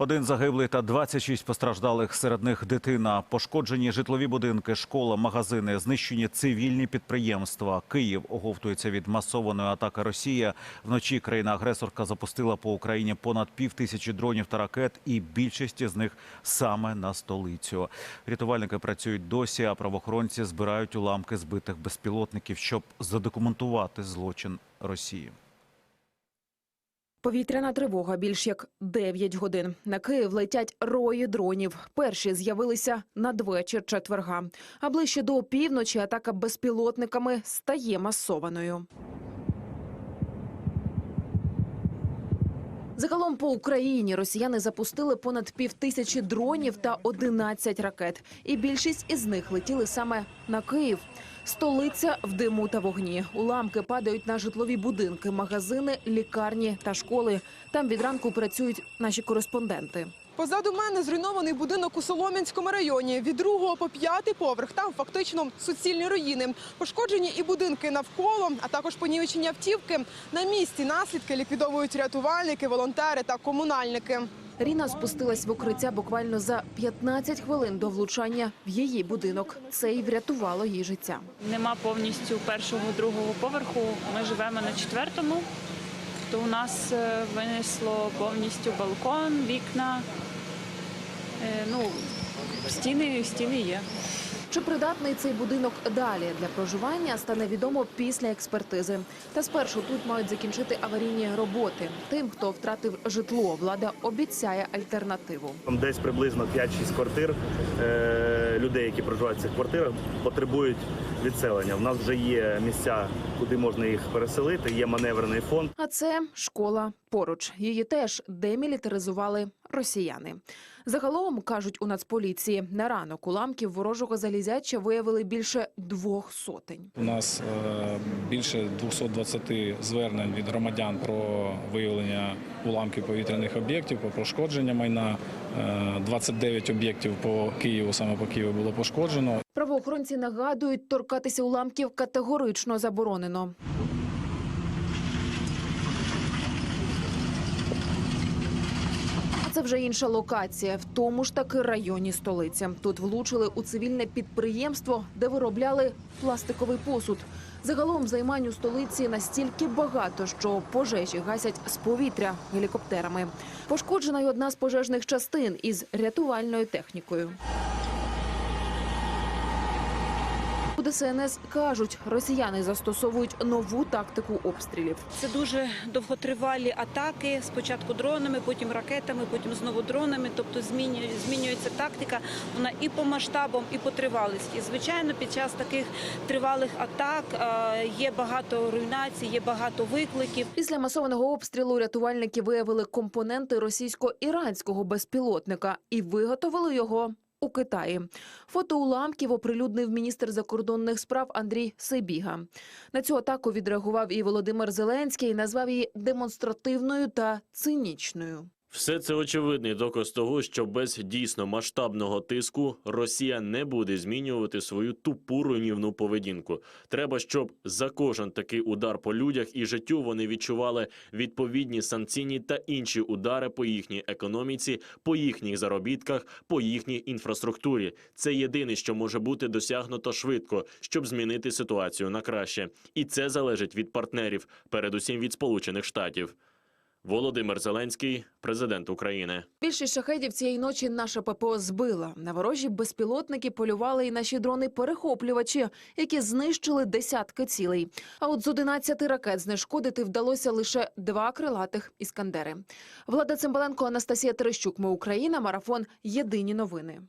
Один загиблий та 26 постраждалих, серед них дитина. Пошкоджені житлові будинки, школа, магазини, знищені цивільні підприємства. Київ оговтується від масованої атаки Росії. Вночі країна-агресорка запустила по Україні понад пів тисячі дронів та ракет, і більшість з них саме на столицю. Рятувальники працюють досі, а правоохоронці збирають уламки збитих безпілотників, щоб задокументувати злочин Росії. Повітряна тривога більш як 9 годин. На Київ летять рої дронів. Перші з'явилися надвечір четверга. А ближче до півночі атака безпілотниками стає масованою. Загалом по Україні росіяни запустили понад півтисячі дронів та 11 ракет. І більшість із них летіли саме на Київ. Столиця в диму та вогні. Уламки падають на житлові будинки, магазини, лікарні та школи. Там від ранку працюють наші кореспонденти. Позаду мене зруйнований будинок у Солом'янському районі. Від другого по п'ятий поверх там фактично суцільні руїни. Пошкоджені і будинки навколо, а також понівечені автівки. На місці наслідки ліквідовують рятувальники, волонтери та комунальники. Ріна спустилась в укриття буквально за 15 хвилин до влучання в її будинок. Це й врятувало їй життя. Нема повністю першого, другого поверху. Ми живемо на четвертому. То у нас е, винесло повністю балкон, вікна. Е, Ну, стіни, стіни є. Чи придатний цей будинок далі для проживання стане відомо після експертизи. Та спершу тут мають закінчити аварійні роботи. Тим, хто втратив житло, влада обіцяє альтернативу. Десь приблизно 5-6 квартир е, людей, які проживають в цих квартирах, потребують відселення. У нас вже є місця, куди можна їх переселити. Є маневрений фонд. А це школа поруч. Її теж демілітаризували росіяни. Загалом кажуть у Нацполіції, на ранок уламків ворожого залізяча виявили більше двох сотень. У нас е, більше 220 звернень від громадян про виявлення уламків повітряних об'єктів, про пошкодження майна. Е, 29 об'єктів по Києву, саме по Києву було пошкоджено. Правоохоронці нагадують, торкатися уламків категорично заборонено. Це вже інша локація, в тому ж таки районі столиці. Тут влучили у цивільне підприємство, де виробляли пластиковий посуд. Загалом займань у столиці настільки багато, що пожежі гасять з повітря гелікоптерами. Пошкоджена й одна з пожежних частин із рятувальною технікою. У ДСНС кажуть, росіяни застосовують нову тактику обстрілів. Це дуже довготривалі атаки. Спочатку дронами, потім ракетами, потім знову дронами. Тобто змінює, змінюється тактика. Вона і по масштабам, і по тривалості. Звичайно, під час таких тривалих атак е, є багато руйнацій, є багато викликів. Після масованого обстрілу рятувальники виявили компоненти російсько-іранського безпілотника і виготовили його. У Китаї фото уламків оприлюднив міністр закордонних справ Андрій Сибіга. На цю атаку відреагував і Володимир Зеленський, назвав її демонстративною та цинічною. Все це очевидний доказ того, що без дійсно масштабного тиску Росія не буде змінювати свою тупу руйнівну поведінку. Треба, щоб за кожен такий удар по людях і життю вони відчували відповідні санкційні та інші удари по їхній економіці, по їхніх заробітках, по їхній інфраструктурі. Це єдине, що може бути досягнуто швидко, щоб змінити ситуацію на краще. І це залежить від партнерів, передусім від Сполучених Штатів. Володимир Зеленський, президент України. Більшість шахедів цієї ночі наша ППО збила. На ворожі безпілотники полювали і наші дрони-перехоплювачі, які знищили десятки цілей. А от з 11 ракет знешкодити вдалося лише два крилатих іскандери. Влада Цимбаленко, Анастасія Терещук. Ми Україна. Марафон. Єдині новини.